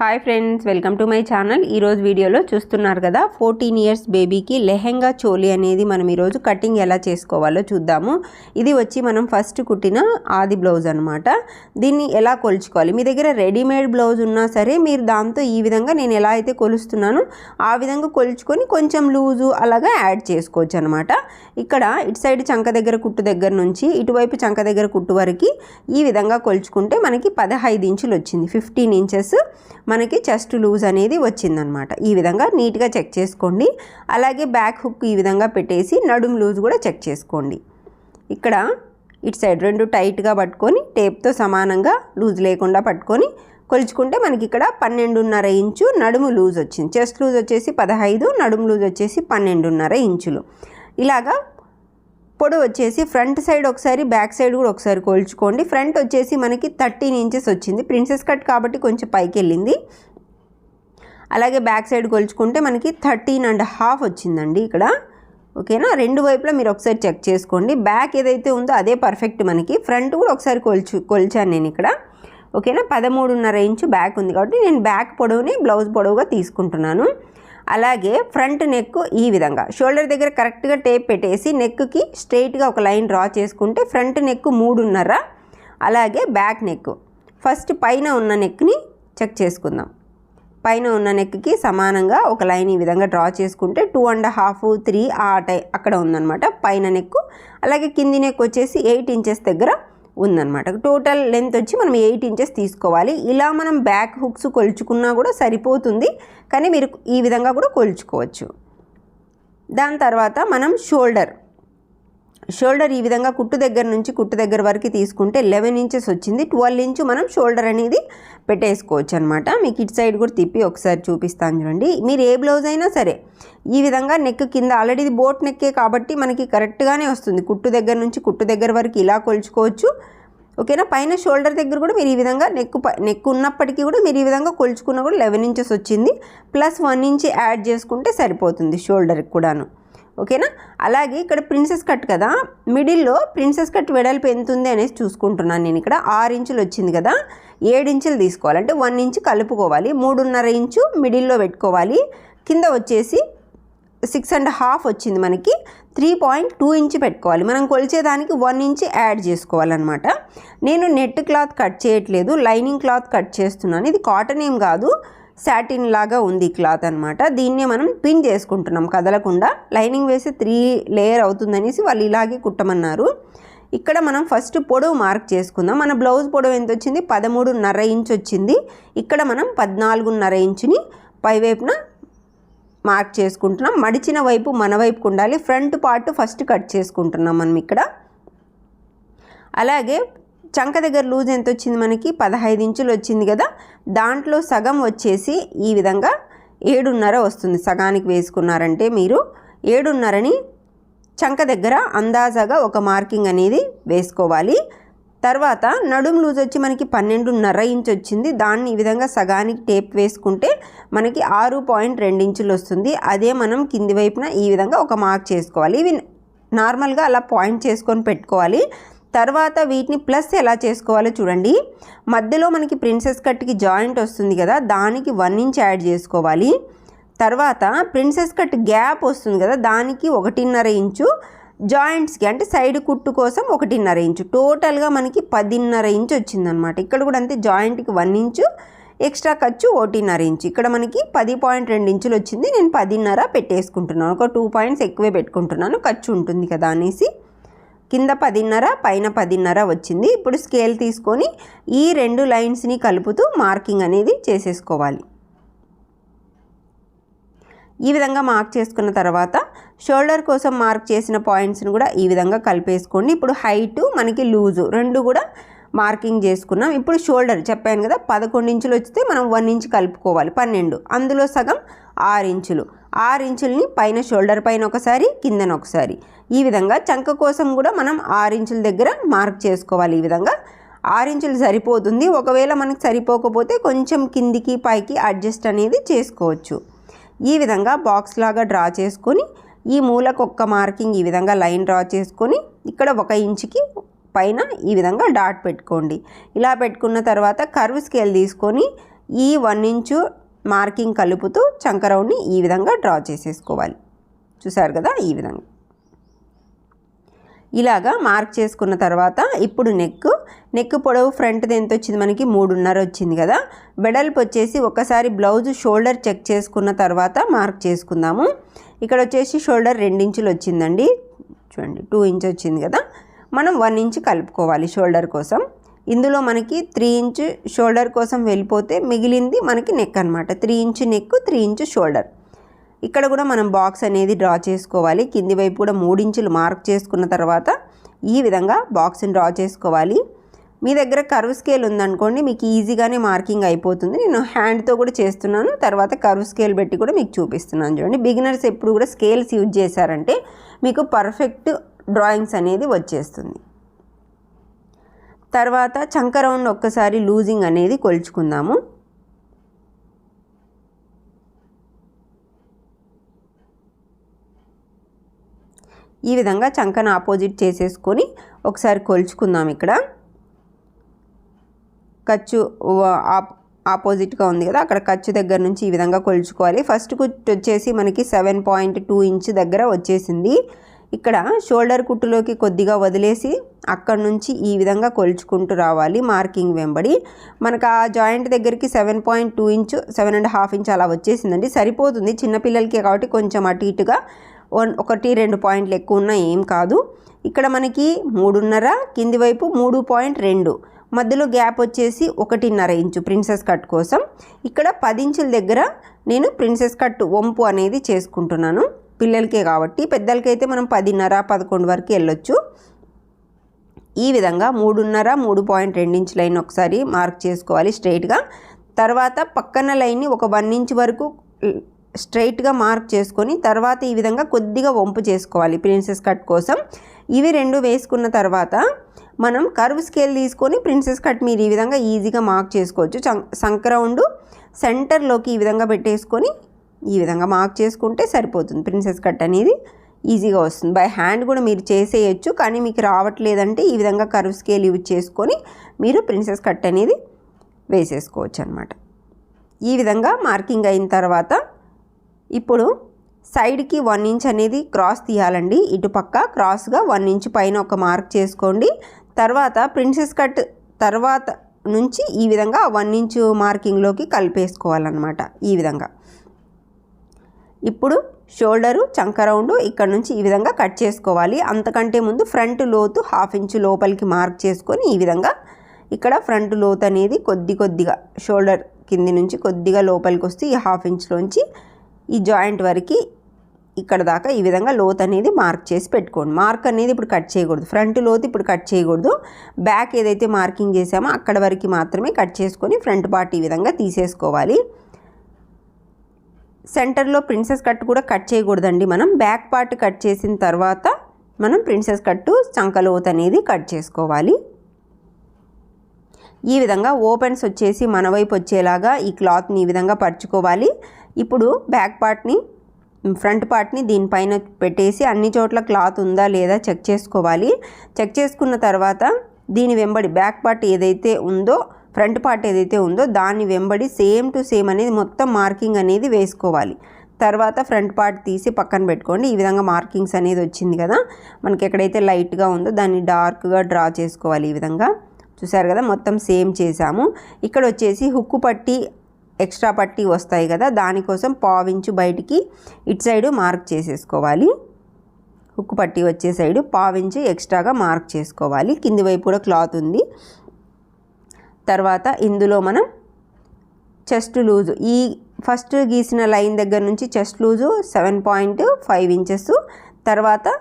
Hi friends welcome to my channel. ఈరోజు వీడియోలో చూస్తున్నారు కదా ఫోర్టీన్ ఇయర్స్ బేబీకి లెహెంగా చోలి అనేది మనం ఈరోజు కటింగ్ ఎలా చేసుకోవాలో చూద్దాము. ఇది వచ్చి మనం ఫస్ట్ కుట్టిన ఆది బ్లౌజ్ అనమాట దీన్ని ఎలా కొలుచుకోవాలి? మీ దగ్గర రెడీమేడ్ బ్లౌజ్ ఉన్నా సరే మీరు దాంతో ఈ విధంగా నేను ఎలా అయితే కొలుస్తున్నానో ఆ విధంగా కొలుచుకొని కొంచెం లూజు అలాగా యాడ్ చేసుకోవచ్చు అనమాట ఇక్కడ ఇటు సైడ్ చంక దగ్గర కుట్టు దగ్గర నుంచి ఇటువైపు చంక దగ్గర కుట్టు వరకు ఈ విధంగా కొలుచుకుంటే మనకి పదహైదు ఇంచులు వచ్చింది ఫిఫ్టీన్ ఇంచెస్. మనకి చెస్ట్ లూజ్ అనేది వచ్చిందనమాట. ఈ విధంగా నీట్గా చెక్ చేసుకోండి. అలాగే బ్యాక్ హుక్ ఈ విధంగా పెట్టేసి నడుము లూజ్ కూడా చెక్ చేసుకోండి. ఇక్కడ ఇటు సైడ్ రెండు టైట్గా పట్టుకొని టేప్తో సమానంగా లూజ్ లేకుండా పట్టుకొని కొలుచుకుంటే మనకి ఇక్కడ పన్నెండున్నర ఇంచు నడుము లూజ్ వచ్చింది. చెస్ట్ లూజ్ వచ్చేసి పదహైదు నడుము లూజ్ వచ్చేసి పన్నెండున్నర ఇంచులు. ఇలాగా పొడవు వచ్చేసి ఫ్రంట్ సైడ్ ఒకసారి బ్యాక్ సైడ్ కూడా ఒకసారి కోల్చుకోండి. ఫ్రంట్ వచ్చేసి మనకి థర్టీన్ ఇంచెస్ వచ్చింది. ప్రిన్సెస్ కట్ కాబట్టి కొంచెం పైకి వెళ్ళింది. అలాగే బ్యాక్ సైడ్ కొలుచుకుంటే మనకి థర్టీన్ అండ్ హాఫ్ వచ్చిందండి ఇక్కడ. ఓకేనా? రెండు వైపులా మీరు ఒకసారి చెక్ చేసుకోండి. బ్యాక్ ఏదైతే ఉందో అదే పర్ఫెక్ట్ మనకి. ఫ్రంట్ కూడా ఒకసారి కొల్చు కొలిచాను నేను ఇక్కడ. ఓకేనా? పదమూడున్నర ఇంచు బ్యాక్ ఉంది కాబట్టి నేను బ్యాక్ పొడవుని బ్లౌజ్ పొడవుగా తీసుకుంటున్నాను. అలాగే ఫ్రంట్ నెక్ ఈ విధంగా. షోల్డర్ దగ్గర కరెక్ట్గా టేప్ పెట్టేసి నెక్కి స్ట్రైట్గా ఒక లైన్ డ్రా చేసుకుంటే ఫ్రంట్ నెక్ మూడున్నర అలాగే బ్యాక్ నెక్ ఫస్ట్ పైన ఉన్న నెక్ని చెక్ చేసుకుందాం. పైన ఉన్న నెక్కి సమానంగా ఒక లైన్ ఈ విధంగా డ్రా చేసుకుంటే టూ అండ్ హాఫ్ త్రీ ఆ టై అక్కడ ఉందన్నమాట పైన నెక్ అలాగే కింది నెక్ వచ్చేసి ఎయిట్ ఇంచెస్ దగ్గర ఉందన్నమాట. టోటల్ లెంత్ వచ్చి మనం ఎయిట్ ఇంచెస్ తీసుకోవాలి. ఇలా మనం బ్యాక్ హుక్స్ కొలుచుకున్నా కూడా సరిపోతుంది. కానీ మీరు ఈ విధంగా కూడా కొలుచుకోవచ్చు. దాని తర్వాత మనం షోల్డర్ షోల్డర్ ఈ విధంగా కుట్టు దగ్గర నుంచి కుట్టు దగ్గర వరకు తీసుకుంటే లెవెన్ ఇంచెస్ వచ్చింది. ట్వెల్వ్ ఇంచు మనం షోల్డర్ అనేది పెట్టేసుకోవచ్చు అనమాట మీకు ఇటు సైడ్ కూడా తిప్పి ఒకసారి చూపిస్తాను చూడండి. మీరు ఏ బ్లౌజ్ అయినా సరే ఈ విధంగా నెక్ కింద ఆల్రెడీ ఇది బోట్ నెక్కే కాబట్టి మనకి కరెక్ట్గానే వస్తుంది. కుట్టు దగ్గర నుంచి కుట్టు దగ్గర వరకు ఇలా కొలుచుకోవచ్చు. ఓకేనా? పైన షోల్డర్ దగ్గర కూడా మీరు ఈ విధంగా నెక్ నెక్ ఉన్నప్పటికీ కూడా మీరు ఈ విధంగా కొలుచుకున్న కూడా లెవెన్ ఇంచెస్ వచ్చింది. ప్లస్ వన్ ఇంచ్ యాడ్ చేసుకుంటే సరిపోతుంది షోల్డర్కి కూడాను. ఓకేనా? అలాగే ఇక్కడ ప్రిన్సెస్ కట్ కదా? మిడిల్లో ప్రిన్సెస్ కట్ వెడల్పు ఎంత ఉంది అనేసి చూసుకుంటున్నాను నేను ఇక్కడ. ఆరు ఇంచులు వచ్చింది కదా? ఏడు ఇంచులు తీసుకోవాలి. అంటే వన్ ఇంచు కలుపుకోవాలి. మూడున్నర ఇంచు మిడిల్లో పెట్టుకోవాలి. కింద వచ్చేసి సిక్స్ అండ్ హాఫ్ వచ్చింది మనకి. త్రీ పాయింట్ టూ ఇంచ్ పెట్టుకోవాలి. మనం కొలిచేదానికి వన్ ఇంచ్ యాడ్ చేసుకోవాలన్నమాట. నేను నెట్ క్లాత్ కట్ చేయట్లేదు. లైనింగ్ క్లాత్ కట్ చేస్తున్నాను. ఇది కాటన్ ఏం కాదు. సాటిన్ లాగా ఉంది క్లాత్ అనమాట దీన్నే మనం పిన్ చేసుకుంటున్నాం. కదలకుండా లైనింగ్ వేసి త్రీ లేయర్ అవుతుందనేసి వాళ్ళు ఇలాగే కుట్టమన్నారు. ఇక్కడ మనం ఫస్ట్ పొడవు మార్క్ చేసుకుందాం. మన బ్లౌజ్ పొడవు ఎంత వచ్చింది? పదమూడున్నర ఇంచ్ వచ్చింది. ఇక్కడ మనం పద్నాలుగున్నర ఇంచుని పైవైపున మార్క్ చేసుకుంటున్నాం. మడిచిన వైపు మన వైపుకు ఉండాలి. ఫ్రంట్ పార్ట్ ఫస్ట్ కట్ చేసుకుంటున్నాం మనం ఇక్కడ. అలాగే చంక దగ్గర లూజ్ ఎంత వచ్చింది మనకి? పదహైదు ఇంచులు వచ్చింది కదా. దాంట్లో సగం వచ్చేసి ఈ విధంగా ఏడున్నర వస్తుంది. సగానికి వేసుకున్నారంటే మీరు ఏడున్నరని చంక దగ్గర అందాజాగా ఒక మార్కింగ్ అనేది వేసుకోవాలి. తర్వాత నడుము లూజ్ వచ్చి మనకి పన్నెండున్నర ఇంచ్ వచ్చింది. దాన్ని ఈ విధంగా సగానికి టేప్ వేసుకుంటే మనకి ఆరు పాయింట్ రెండు ఇంచులు వస్తుంది. అదే మనం కింది వైపున ఈ విధంగా ఒక మార్క్ చేసుకోవాలి. ఇవి నార్మల్గా అలా పాయింట్ చేసుకొని పెట్టుకోవాలి. తర్వాత వీటిని ప్లస్ ఎలా చేసుకోవాలో చూడండి. మధ్యలో మనకి ప్రిన్సెస్ కట్కి జాయింట్ వస్తుంది కదా దానికి వన్ ఇంచ్ యాడ్ చేసుకోవాలి. తర్వాత ప్రిన్సెస్ కట్ గ్యాప్ వస్తుంది కదా దానికి ఒకటిన్నర ఇంచు జాయింట్స్కి అంటే సైడ్ కుట్టు కోసం ఒకటిన్నర ఇంచు. టోటల్గా మనకి పదిన్నర ఇంచు వచ్చిందనమాట. ఇక్కడ కూడా అంతే జాయింట్కి వన్ ఇంచు ఎక్స్ట్రా ఖర్చు ఒకటిన్నర ఇంచు. ఇక్కడ మనకి పది పాయింట్ రెండు ఇంచులు వచ్చింది నేను పదిన్నర పెట్టేసుకుంటున్నాను. ఒక టూ పాయింట్స్ ఎక్కువే పెట్టుకుంటున్నాను ఖర్చు ఉంటుంది కదా అనేసి. కింద పదిన్నర పైన పదిన్నర వచ్చింది. ఇప్పుడు స్కేల్ తీసుకొని ఈ రెండు లైన్స్ని కలుపుతూ మార్కింగ్ అనేది చేసేసుకోవాలి. ఈ విధంగా మార్క్ చేసుకున్న తర్వాత షోల్డర్ కోసం మార్క్ చేసిన పాయింట్స్ని కూడా ఈ విధంగా కలిపేసుకోండి. ఇప్పుడు హైటు మనకి లూజు రెండు కూడా మార్కింగ్ చేసుకున్నాం. ఇప్పుడు షోల్డర్ చెప్పాను కదా పదకొండు ఇంచులు వచ్చితే మనం వన్ ఇంచ్ కలుపుకోవాలి పన్నెండు. అందులో సగం ఆరు ఇంచులు. ఆరు ఇంచుల్ని పైన షోల్డర్ పైన ఒకసారి కిందన ఒకసారి. ఈ విధంగా చంక కోసం కూడా మనం ఆరు ఇంచుల దగ్గర మార్క్ చేసుకోవాలి ఈ విధంగా. ఆరు ఇంచులు సరిపోతుంది. ఒకవేళ మనకు సరిపోకపోతే కొంచెం కిందికి పైకి అడ్జస్ట్ అనేది చేసుకోవచ్చు. ఈ విధంగా బాక్స్ లాగా డ్రా చేసుకొని ఈ మూలకు ఒక్క మార్కింగ్ ఈ విధంగా లైన్ డ్రా చేసుకొని ఇక్కడ ఒక ఇంచుకి పైన ఈ విధంగా డాట్ పెట్టుకోండి. ఇలా పెట్టుకున్న తర్వాత కర్వ్ స్కేల్ తీసుకొని ఈ వన్ ఇంచు మార్కింగ్ కలుపుతూ చంకరౌండ్ని ఈ విధంగా డ్రా చేసేసుకోవాలి. చూసారు కదా ఈ విధంగా. ఇలాగా మార్క్ చేసుకున్న తర్వాత ఇప్పుడు నెక్ నెక్ పొడవు ఫ్రంట్ ఎంత వచ్చింది? మనకి మూడున్నర వచ్చింది కదా. వెడల్పు వచ్చేసి ఒకసారి బ్లౌజ్ షోల్డర్ చెక్ చేసుకున్న తర్వాత మార్క్ చేసుకుందాము. ఇక్కడ వచ్చేసి షోల్డర్ రెండించులు వచ్చిందండి. చూడండి టూ ఇంచ్ వచ్చింది కదా. మనం వన్ ఇంచ్ కలుపుకోవాలి షోల్డర్ కోసం. ఇందులో మనకి త్రీ ఇంచ్ షోల్డర్ కోసం వెళ్ళిపోతే మిగిలింది మనకి నెక్ అనమాట three inch neck three inch shoulder ఇక్కడ కూడా మనం బాక్స్ అనేది డ్రా చేసుకోవాలి. కింది వైపు కూడా మూడించులు మార్క్ చేసుకున్న తర్వాత ఈ విధంగా బాక్స్ని డ్రా చేసుకోవాలి. మీ దగ్గర కర్వ్ స్కేల్ ఉందనుకోండి మీకు ఈజీగానే మార్కింగ్ అయిపోతుంది. నేను హ్యాండ్తో కూడా చేస్తున్నాను. తర్వాత కర్వ్ స్కేల్ పెట్టి కూడా మీకు చూపిస్తున్నాను చూడండి. బిగినర్స్ ఎప్పుడు కూడా స్కేల్స్ యూజ్ చేశారంటే మీకు పర్ఫెక్ట్ డ్రాయింగ్స్ అనేది వచ్చేస్తుంది. తర్వాత చంక రౌండ్ ఒక్కసారి లూజింగ్ అనేది కొలుచుకుందాము. ఈ విధంగా చంకను ఆపోజిట్ చేసేసుకొని ఒకసారి కొలుచుకుందాం ఇక్కడ. ఖర్చు ఆపోజిట్గా ఉంది కదా అక్కడ ఖర్చు దగ్గర నుంచి ఈ విధంగా కొలుచుకోవాలి. ఫస్ట్ కుట్ వచ్చేసి మనకి సెవెన్ పాయింట్ టూ ఇంచ్ దగ్గర వచ్చేసింది. ఇక్కడ షోల్డర్ కుట్టులోకి కొద్దిగా వదిలేసి అక్కడ నుంచి ఈ విధంగా కొలుచుకుంటూ రావాలి మార్కింగ్ వెంబడి. మనకు ఆ జాయింట్ దగ్గరికి seven point two inch seven and half inch అలా వచ్చేసిందండి. సరిపోతుంది. చిన్నపిల్లలకి కాబట్టి కొంచెం అటు ఇటుగా వన్ ఒకటి రెండు పాయింట్లు ఎక్కువ ఉన్నా ఏం కాదు. ఇక్కడ మనకి మూడున్నర కింది వైపు మూడు పాయింట్ రెండు. మధ్యలో గ్యాప్ వచ్చేసి ఒకటిన్నర ఇంచు ప్రిన్సెస్ కట్ కోసం. ఇక్కడ పది ఇంచుల దగ్గర నేను ప్రిన్సెస్ కట్ వంపు అనేది చేసుకుంటున్నాను. పిల్లలకే కాబట్టి పెద్దలకైతే మనం పదిన్నర పదకొండు వరకు వెళ్ళొచ్చు. ఈ విధంగా మూడున్నర మూడు పాయింట్ రెండు లైన్ ఒకసారి మార్క్ చేసుకోవాలి స్ట్రైట్గా. తర్వాత పక్కన లైన్ని ఒక వన్ ఇంచ్ వరకు స్ట్రైట్గా మార్క్ చేసుకొని తర్వాత ఈ విధంగా కొద్దిగా వంపు చేసుకోవాలి ప్రిన్సెస్ కట్ కోసం. ఇవి రెండు వేసుకున్న తర్వాత మనం కర్వ్ స్కేల్ తీసుకొని ప్రిన్సెస్ కట్ మీరు ఈ విధంగా ఈజీగా మార్క్ చేసుకోవచ్చు. సంక్రౌండ్ సెంటర్లోకి ఈ విధంగా పెట్టేసుకొని ఈ విధంగా మార్క్ చేసుకుంటే సరిపోతుంది. ప్రిన్సెస్ కట్ అనేది ఈజీగా వస్తుంది. బై హ్యాండ్ కూడా మీరు చేసేయచ్చు కానీ మీకు రావట్లేదంటే ఈ విధంగా కర్వ్ స్కేల్ యూజ్ చేసుకొని మీరు ప్రిన్సెస్ కట్ అనేది వేసేసుకోవచ్చు అనమాట ఈ విధంగా మార్కింగ్ అయిన తర్వాత ఇప్పుడు సైడ్కి వన్ ఇంచ్ అనేది క్రాస్ తీయాలండి. ఇటుపక్క క్రాస్గా వన్ ఇంచ్ పైన ఒక మార్క్ చేసుకోండి. తర్వాత ప్రిన్సెస్ కట్ తర్వాత నుంచి ఈ విధంగా వన్ ఇంచ్ మార్కింగ్లోకి కలిపేసుకోవాలన్నమాట ఈ విధంగా. ఇప్పుడు షోల్డరు చంక రౌండ్ ఇక్కడ నుంచి ఈ విధంగా కట్ చేసుకోవాలి. అంతకంటే ముందు ఫ్రంట్ లోతు హాఫ్ ఇంచు లోపలికి మార్క్ చేసుకొని ఈ విధంగా ఇక్కడ ఫ్రంట్ లోతు అనేది కొద్ది కొద్దిగా షోల్డర్ కింది నుంచి కొద్దిగా లోపలికి వస్తే ఈ హాఫ్ ఇంచ్లోంచి ఈ జాయింట్ వరకు ఇక్కడ దాకా ఈ విధంగా లోత్ అనేది మార్క్ చేసి పెట్టుకోండి. మార్క్ అనేది ఇప్పుడు కట్ చేయకూడదు. ఫ్రంట్ లోత్ ఇప్పుడు కట్ చేయకూడదు. బ్యాక్ ఏదైతే మార్కింగ్ చేసామో అక్కడ వరకు మాత్రమే కట్ చేసుకొని ఫ్రంట్ పార్ట్ ఈ విధంగా తీసేసుకోవాలి. సెంటర్లో ప్రిన్సెస్ కట్ కూడా కట్ చేయకూడదండి మనం. బ్యాక్ పార్ట్ కట్ చేసిన తర్వాత మనం ప్రిన్సెస్ కట్టు చంకలోత్ అనేది కట్ చేసుకోవాలి. ఈ విధంగా ఓపెన్స్ వచ్చేసి మన వైపు వచ్చేలాగా ఈ క్లాత్ని ఈ విధంగా పరుచుకోవాలి. ఇప్పుడు బ్యాక్ పార్ట్ని ఫ్రంట్ పార్ట్ని దీనిపైన పెట్టేసి అన్ని చోట్ల క్లాత్ ఉందా లేదా చెక్ చేసుకోవాలి. చెక్ చేసుకున్న తర్వాత దీని వెంబడి బ్యాక్ పార్ట్ ఏదైతే ఉందో ఫ్రంట్ పార్ట్ ఏదైతే ఉందో దాన్ని వెంబడి సేమ్ టు సేమ్ అనేది మొత్తం మార్కింగ్ అనేది వేసుకోవాలి. తర్వాత ఫ్రంట్ పార్ట్ తీసి పక్కన పెట్టుకోండి. ఈ విధంగా మార్కింగ్స్ అనేది వచ్చింది కదా. మనకి ఎక్కడైతే లైట్గా ఉందో దాన్ని డార్క్గా డ్రా చేసుకోవాలి ఈ విధంగా. చూసారు కదా? మొత్తం సేమ్ చేసాము ఇక్కడ వచ్చేసి హుక్కు పట్టి ఎక్స్ట్రా పట్టి వస్తాయి కదా. దానికోసం పావించు బయటికి ఇటు సైడు మార్క్ చేసేసుకోవాలి. హుక్కు పట్టి వచ్చే సైడు పావించి ఎక్స్ట్రాగా మార్క్ చేసుకోవాలి. కింది వైపు కూడా క్లాత్ ఉంది. తర్వాత ఇందులో మనం చెస్ట్ లూజు. ఈ ఫస్ట్ గీసిన లైన్ దగ్గర నుంచి chest loose seven point five inches. తర్వాత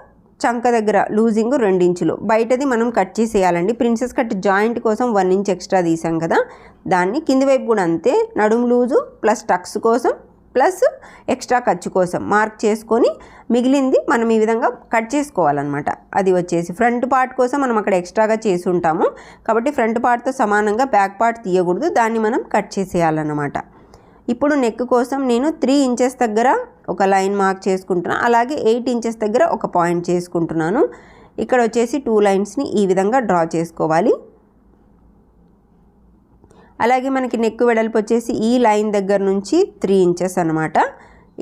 చంక దగ్గర లూజింగ్ ఇంచులు. బయటది మనం కట్ చేసేయాలండి. ప్రిన్సెస్ కట్ జాయింట్ కోసం వన్ ఇంచ్ ఎక్స్ట్రా తీసాం కదా. దాన్ని కింది వైపు కూడా అంతే. నడుము లూజు ప్లస్ టక్స్ కోసం ప్లస్ ఎక్స్ట్రా ఖర్చు కోసం మార్క్ చేసుకొని మిగిలింది మనం ఈ విధంగా కట్ చేసుకోవాలన్నమాట. అది వచ్చేసి ఫ్రంట్ పార్ట్ కోసం మనం అక్కడ ఎక్స్ట్రాగా చేసి ఉంటాము. కాబట్టి ఫ్రంట్ పార్ట్తో సమానంగా బ్యాక్ పార్ట్ తీయకూడదు. దాన్ని మనం కట్ చేసేయాలన్నమాట. ఇప్పుడు నెక్ కోసం నేను త్రీ ఇంచెస్ దగ్గర ఒక లైన్ మార్క్ చేసుకుంటున్నాను అలాగే ఎయిట్ ఇంచెస్ దగ్గర ఒక పాయింట్ చేసుకుంటున్నాను. ఇక్కడ వచ్చేసి టూ లైన్స్ని ఈ విధంగా డ్రా చేసుకోవాలి. అలాగే మనకి నెక్ వెడల్పు వచ్చేసి ఈ లైన్ దగ్గర నుంచి త్రీ ఇంచెస్ అనమాట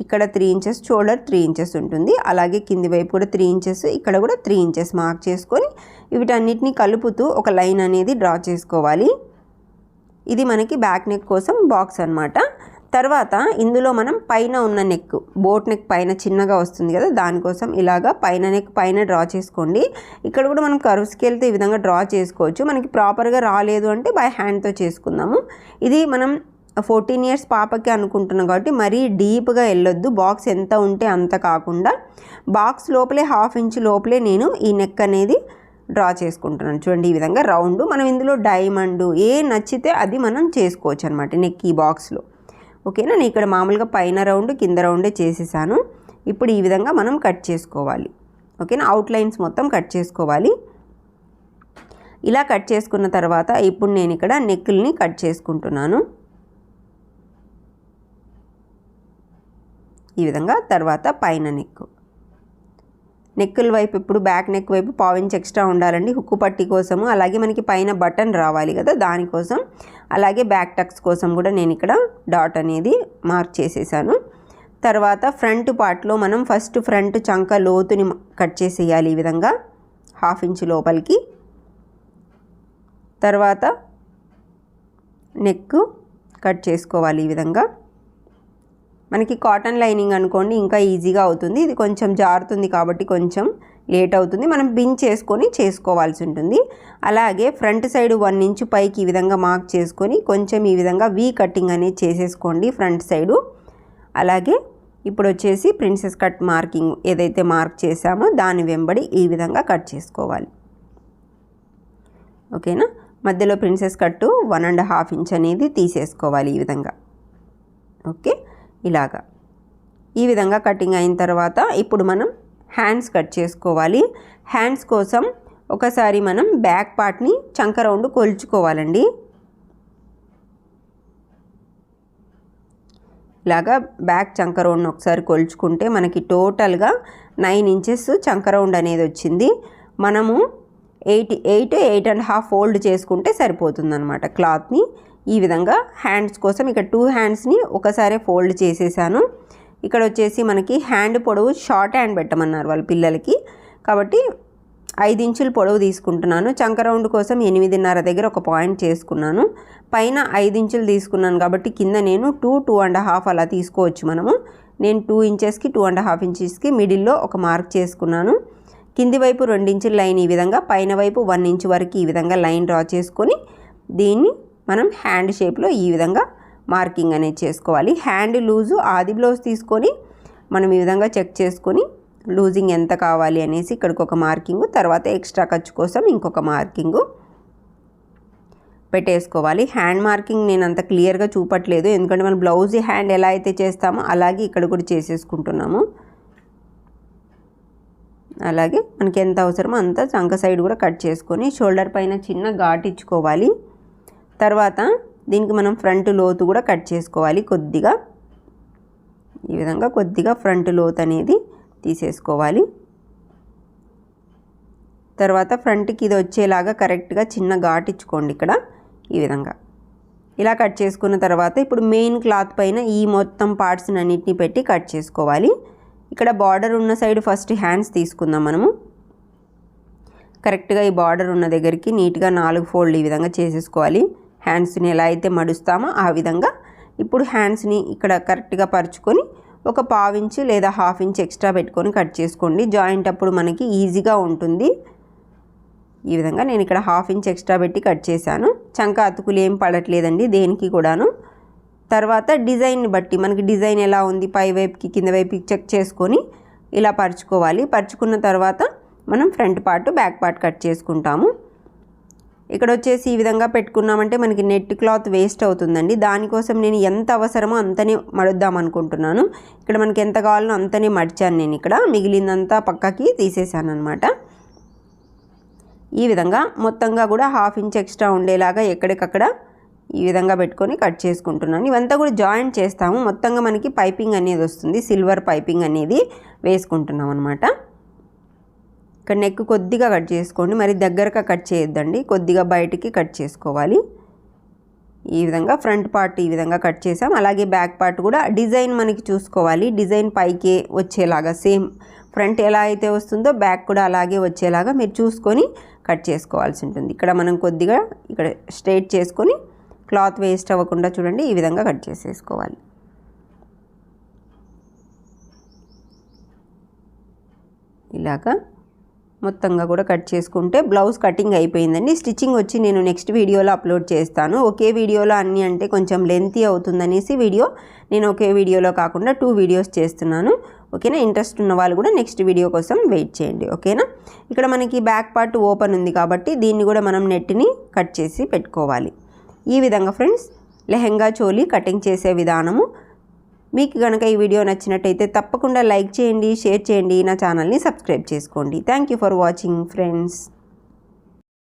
ఇక్కడ three inches shoulder three inches ఉంటుంది. అలాగే కింది వైపు కూడా త్రీ ఇంచెస్ ఇక్కడ కూడా త్రీ ఇంచెస్ మార్క్ చేసుకొని వీటన్నిటిని కలుపుతూ ఒక లైన్ అనేది డ్రా చేసుకోవాలి. ఇది మనకి బ్యాక్ నెక్ కోసం బాక్స్ అనమాట తర్వాత ఇందులో మనం పైన ఉన్న నెక్ బోట్ నెక్ పైన చిన్నగా వస్తుంది కదా దానికోసం ఇలాగా పైన నెక్ పైన డ్రా చేసుకోండి. ఇక్కడ కూడా మనం కర్వ్ స్కేల్తో ఈ విధంగా డ్రా చేసుకోవచ్చు. మనకి ప్రాపర్గా రాలేదు అంటే బై హ్యాండ్తో చేసుకుందాము. ఇది మనం ఫోర్టీన్ ఇయర్స్ పాపకి అనుకుంటున్నాం కాబట్టి మరీ డీప్గా వెళ్ళొద్దు. బాక్స్ ఎంత ఉంటే అంత కాకుండా బాక్స్ లోపలే హాఫ్ ఇంచ్ లోపలే నేను ఈ నెక్ అనేది డ్రా చేసుకుంటున్నాను. చూడండి ఈ విధంగా రౌండ్. మనం ఇందులో డైమండ్ ఏ నచ్చితే అది మనం చేసుకోవచ్చు అనమాట నెక్ ఈ బాక్స్లో. ఓకేనా? నేను ఇక్కడ మామూలుగా పైన రౌండ్ కింద రౌండే చేసేసాను. ఇప్పుడు ఈ విధంగా మనం కట్ చేసుకోవాలి. ఓకేనా? అవుట్లైన్స్ మొత్తం కట్ చేసుకోవాలి. ఇలా కట్ చేసుకున్న తర్వాత ఇప్పుడు నేను ఇక్కడ నెక్కుల్ని కట్ చేసుకుంటున్నాను. ఈ విధంగా తర్వాత పైన నెక్కు. నెక్కుల వైపు ఇప్పుడు బ్యాక్ నెక్ వైపు పావించి ఎక్స్ట్రా ఉండాలండి. హుక్కు పట్టి కోసము. అలాగే మనకి పైన బటన్ రావాలి కదా దానికోసం అలాగే బ్యాక్ టక్స్ కోసం కూడా నేను ఇక్కడ డాట్ అనేది మార్క్ చేసేసాను. తర్వాత ఫ్రంట్ పార్ట్లో మనం ఫస్ట్ ఫ్రంట్ చంక లోతుని కట్ చేసేయాలి ఈ విధంగా హాఫ్ ఇంచ్ లోపలికి. తర్వాత నెక్ కట్ చేసుకోవాలి ఈ విధంగా. మనకి కాటన్ లైనింగ్ అనుకోండి ఇంకా ఈజీగా అవుతుంది. ఇది కొంచెం జారుతుంది కాబట్టి కొంచెం లేట్ అవుతుంది. మనం బిన్ చేసుకొని చేసుకోవాల్సి ఉంటుంది. అలాగే ఫ్రంట్ సైడ్ వన్ ఇంచు పైకి ఈ విధంగా మార్క్ చేసుకొని కొంచెం ఈ విధంగా వీ కటింగ్ అనేది చేసేసుకోండి ఫ్రంట్ సైడు అలాగే ఇప్పుడు వచ్చేసి ప్రిన్సెస్ కట్ మార్కింగ్ ఏదైతే మార్క్ చేసామో దాని వెంబడి ఈ విధంగా కట్ చేసుకోవాలి. ఓకేనా మధ్యలో ప్రిన్సెస్ కట్టు వన్ అండ్ హాఫ్ ఇంచ్ అనేది తీసేసుకోవాలి ఈ విధంగా. ఓకే ఇలాగా. ఈ విధంగా కటింగ్ అయిన తర్వాత ఇప్పుడు మనం హ్యాండ్స్ కట్ చేసుకోవాలి. హ్యాండ్స్ కోసం ఒకసారి మనం బ్యాక్ పార్ట్ని చంక రౌండ్ కొలుచుకోవాలండి. ఇలాగా బ్యాక్ చంక రౌండ్ ఒకసారి కొలుచుకుంటే మనకి టోటల్గా నైన్ ఇంచెస్ చంక రౌండ్ అనేది వచ్చింది. మనము eight eight eight and half fold చేసుకుంటే సరిపోతుందనమాట క్లాత్ని. ఈ విధంగా హ్యాండ్స్ కోసం ఇక్కడ టూ హ్యాండ్స్ని ఒకసారి ఫోల్డ్ చేసేసాను. ఇక్కడ వచ్చేసి మనకి హ్యాండ్ పొడవు షార్ట్ హ్యాండ్ పెట్టమన్నారు వాళ్ళ పిల్లలకి. కాబట్టి ఐదు ఇంచుల పొడవు తీసుకుంటున్నాను. చంక రౌండ్ కోసం ఎనిమిదిన్నర దగ్గర ఒక పాయింట్ చేసుకున్నాను. పైన ఐదు ఇంచులు తీసుకున్నాను కాబట్టి కింద నేను టూ టూ అండ్ హాఫ్ అలా తీసుకోవచ్చు మనము. నేను టూ ఇంచెస్కి టూ అండ్ హాఫ్ ఇంచెస్కి మిడిల్లో ఒక మార్క్ చేసుకున్నాను. కింది వైపు రెండించుల లైన్ ఈ విధంగా పైన వైపు వన్ ఇంచ్ వరకు ఈ విధంగా లైన్ డ్రా చేసుకొని దీన్ని మనం హ్యాండ్ షేప్లో ఈ విధంగా మార్కింగ్ అనేది చేసుకోవాలి. హ్యాండ్ లూజు ఆది బ్లౌజ్ తీసుకొని మనం ఈ విధంగా చెక్ చేసుకొని లూజింగ్ ఎంత కావాలి అనేసి ఇక్కడికి ఒక మార్కింగు తర్వాత ఎక్స్ట్రా ఖర్చు కోసం ఇంకొక మార్కింగు పెట్టేసుకోవాలి. హ్యాండ్ మార్కింగ్ నేను అంత క్లియర్గా చూపట్లేదు ఎందుకంటే మనం బ్లౌజ్ హ్యాండ్ ఎలా అయితే చేస్తామో అలాగే ఇక్కడ కూడా చేసేసుకుంటున్నాము. అలాగే మనకి ఎంత అవసరమో అంత చంక సైడ్ కూడా కట్ చేసుకొని షోల్డర్ పైన చిన్న ఘాట్ ఇచ్చుకోవాలి. తర్వాత దీనికి మనం ఫ్రంట్ లోతు కూడా కట్ చేసుకోవాలి కొద్దిగా. ఈ విధంగా కొద్దిగా ఫ్రంట్ లోతు అనేది తీసేసుకోవాలి. తర్వాత ఫ్రంట్కి ఇది వచ్చేలాగా కరెక్ట్గా చిన్న ఘాట్ ఇచ్చుకోండి ఇక్కడ ఈ విధంగా. ఇలా కట్ చేసుకున్న తర్వాత ఇప్పుడు మెయిన్ క్లాత్ పైన ఈ మొత్తం పార్ట్స్ని అన్నిటిని పెట్టి కట్ చేసుకోవాలి. ఇక్కడ బార్డర్ ఉన్న సైడ్ ఫస్ట్ హ్యాండ్స్ తీసుకుందాం మనము. కరెక్ట్గా ఈ బార్డర్ ఉన్న దగ్గరికి నీట్గా నాలుగు ఫోల్డ్ ఈ విధంగా చేసేసుకోవాలి. హ్యాండ్స్ని ఎలా అయితే మడుస్తామో ఆ విధంగా ఇప్పుడు హ్యాండ్స్ని ఇక్కడ కరెక్ట్గా పరుచుకొని ఒక పావించు లేదా హాఫ్ ఇంచ్ ఎక్స్ట్రా పెట్టుకొని కట్ చేసుకోండి. జాయింట్ అప్పుడు మనకి ఈజీగా ఉంటుంది. ఈ విధంగా నేను ఇక్కడ హాఫ్ ఇంచ్ ఎక్స్ట్రా పెట్టి కట్ చేశాను. చంక అతుకులు ఏం పడట్లేదండి దేనికి కూడాను. తర్వాత డిజైన్ని బట్టి మనకి డిజైన్ ఎలా ఉంది పై వైపుకి కింద వైపుకి చెక్ చేసుకొని ఇలా పరుచుకోవాలి. పరుచుకున్న తర్వాత మనం front part back part cut చేసుకుంటాము. ఇక్కడ వచ్చేసి ఈ విధంగా పెట్టుకున్నామంటే మనకి నెట్ క్లాత్ వేస్ట్ అవుతుందండి. దానికోసం నేను ఎంత అవసరమో అంతనే మడుద్దాం అనుకుంటున్నాను. ఇక్కడ మనకి ఎంత కావాలో అంతనే మడిచాను నేను ఇక్కడ. మిగిలిందంతా పక్కకి తీసేసాను అనమాట ఈ విధంగా మొత్తంగా కూడా హాఫ్ ఇంచ్ ఎక్స్ట్రా ఉండేలాగా ఎక్కడికక్కడ ఈ విధంగా పెట్టుకొని కట్ చేసుకుంటున్నాను. ఇవంతా కూడా జాయింట్ చేస్తాము. మొత్తంగా మనకి పైపింగ్ అనేది వస్తుంది. సిల్వర్ పైపింగ్ అనేది వేసుకుంటున్నాం అనమాట ఇక్కడ నెక్ కొద్దిగా కట్ చేసుకోండి. మరి దగ్గరగా కట్ చేయొద్దండి. కొద్దిగా బయటికి కట్ చేసుకోవాలి. ఈ విధంగా ఫ్రంట్ పార్ట్ ఈ విధంగా కట్ చేసాం అలాగే బ్యాక్ పార్ట్ కూడా డిజైన్ మనకి చూసుకోవాలి. డిజైన్ పైకే వచ్చేలాగా సేమ్ ఫ్రంట్ ఎలా అయితే వస్తుందో బ్యాక్ కూడా అలాగే వచ్చేలాగా మీరు చూసుకొని కట్ చేసుకోవాల్సి ఉంటుంది. ఇక్కడ మనం కొద్దిగా ఇక్కడ స్ట్రైట్ చేసుకొని క్లాత్ వేస్ట్ అవ్వకుండా చూడండి ఈ విధంగా కట్ చేసేసుకోవాలి. ఇలాగా మొత్తంగా కూడా కట్ చేసుకుంటే బ్లౌజ్ కటింగ్ అయిపోయిందండి. స్టిచ్చింగ్ వచ్చి నేను నెక్స్ట్ వీడియోలో అప్లోడ్ చేస్తాను. ఒకే వీడియోలో అన్నీ అంటే కొంచెం లెంతీ అవుతుందనేసి వీడియో నేను ఒకే వీడియోలో కాకుండా టూ వీడియోస్ చేస్తున్నాను. ఓకేనా? ఇంట్రెస్ట్ ఉన్న వాళ్ళు కూడా నెక్స్ట్ వీడియో కోసం వెయిట్ చేయండి. ఓకేనా? ఇక్కడ మనకి బ్యాక్ పార్ట్ ఓపెన్ ఉంది కాబట్టి దీన్ని కూడా మనం నెట్ని కట్ చేసి పెట్టుకోవాలి. ఈ విధంగా ఫ్రెండ్స్ లెహెంగా చోలీ కటింగ్ చేసే విధానము. మీకు కనుక ఈ వీడియో నచ్చినట్టయితే తప్పకుండా లైక్ చేయండి షేర్ చేయండి నా ఛానల్ని సబ్స్క్రైబ్ చేసుకోండి. Thank you for watching friends